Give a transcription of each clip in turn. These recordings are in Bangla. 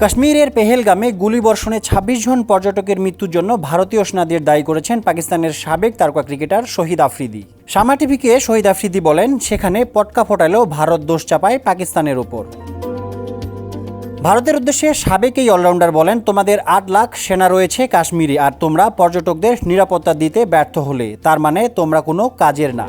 কাশ্মীরের পেহেলগামে গুলিবর্ষণে ২৬ জন পর্যটকের মৃত্যুর জন্য ভারতীয় সেনাদের দায়ী করেছেন পাকিস্তানের সাবেক তারকা ক্রিকেটার শহীদ আফ্রিদি। সামা টিভিকে শহীদ আফ্রিদি বলেন, সেখানে পটকা ফোটালেও ভারত দোষ চাপায় পাকিস্তানের ওপর। ভারতের উদ্দেশ্যে সাবেক এই অলরাউন্ডার বলেন, তোমাদের আট লাখ সেনা রয়েছে কাশ্মীরে আর তোমরা পর্যটকদের নিরাপত্তা দিতে ব্যর্থ হলে, তার মানে তোমরা কোনো কাজের না।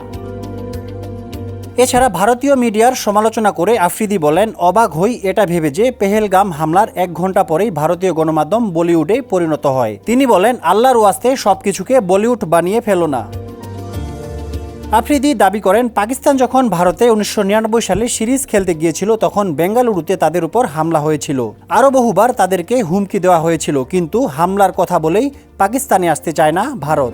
এছাড়া ভারতীয় মিডিয়ার সমালোচনা করে আফ্রিদি বলেন, অবাক হই এটা ভেবে যে পেহেলগাম হামলার এক ঘণ্টা পরেই ভারতীয় গণমাধ্যম বলিউডে পরিণত হয়। তিনি বলেন, আল্লাহর ওয়াস্তে সবকিছুকে বলিউড বানিয়ে ফেলো না। আফ্রিদি দাবি করেন, পাকিস্তান যখন ভারতে উনিশশো নিরানব্বই সালে সিরিজ খেলতে গিয়েছিল, তখন বেঙ্গালুরুতে তাদের উপর হামলা হয়েছিল। আরও বহুবার তাদেরকে হুমকি দেওয়া হয়েছিল, কিন্তু হামলার কথা বলেই পাকিস্তানে আসতে চায় না ভারত।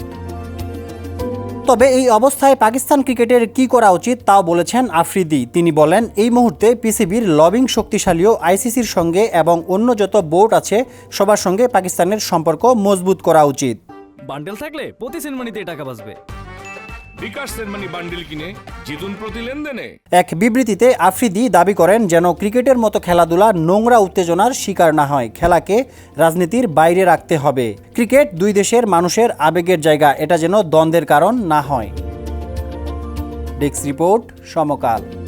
তবে এই অবস্থায় পাকিস্তান ক্রিকেটের কি করা উচিত তাও বলেছেন আফ্রিদি। তিনি বলেন, এই মুহূর্তে পিসিবির লবিং শক্তিশালীও আইসিসির সঙ্গে এবং অন্য যত বোর্ড আছে, সবার সঙ্গে পাকিস্তানের সম্পর্ক মজবুত করা উচিত। বান্ডেল থাকলে প্রতি সিনেমানিতে টাকা বাঁচবে। এক বিবৃতিতে আফ্রিদি দাবি করেন যেন ক্রিকেটের মতো খেলাধুলা নোংরা উত্তেজনার শিকার না হয়, খেলাকে রাজনীতির বাইরে রাখতে হবে। ক্রিকেট দুই দেশের মানুষের আবেগের জায়গা, এটা যেন দ্বন্দ্বের কারণ না হয়। Desk report Samakal.